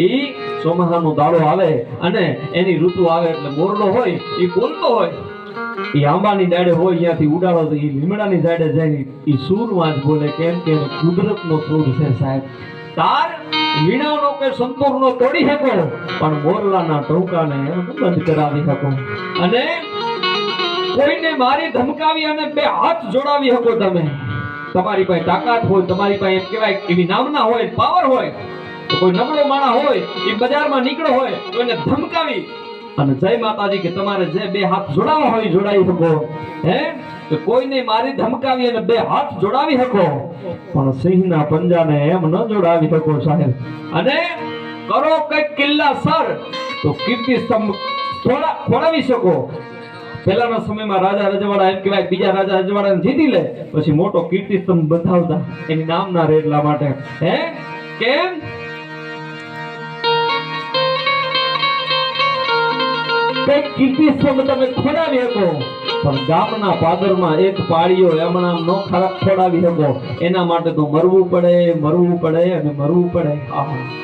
ઈ ચોમાસાનો દાડો આવે અને એની ઋતુ આવે એટલે મોરલો હોય, ઈ બોલતો હોય. ઈ આંબાની ડાળે હોય ત્યાંથી ઉડાડો તો ઈ લીમડાની ડાળે જાય ઈ સૂરમાં જ બોલે કેમ કે કુદરતનો સૂર છે સાહેબ. તાર વીણાનો કે સંતૂરનો તોડી શકો, પણ મોરલાના ટોકાને બંધ કરાવી શકો. અને કોઈને મારી ધમકાવી અને બે હાથ જોડાવી શકો તમે. તમારી પાસે તાકાત હોય, તમારી પાસે એમ કહેવાય એવી નામના હોય, પાવર હોય કોઈ નબળો માણા હોય એ બજારમાં નીકળો હોય, તો એને ધમકાવી. અને જય માતાજી કે તમારે જે બે હાથ જોડાવા હોય જોડાવી શકો. હે? તો કોઈને મારી ધમકાવી અને બે હાથ જોડાવી શકો. પણ સિંહના પંજાને એમ ન જોડાવી શકો સાહેબ. અને કરો કંઈક કિલ્લા સર, તો કીર્તિ સ્તંભ ખોડાવી શકો. પહેલાના સમયમાં રાજા રજવાડા એમ કહેવાય, બીજા રાજા રજવાડાને જીતી લે, પછી મોટો કીર્તિ સ્તંભ બંધાવતા, એની નામના રે એટલા માટે. હે? કેમ? કંઈક કીર્તિ સ્તંભ તમે ખોડાવી શકો. પણ ગામના પાદરમાં એક પાળીઓ એમણા નો ખરાબ ખોડાવી શકો. એના માટે તો મરવું પડે મરવું પડે અને મરવું પડે. આહા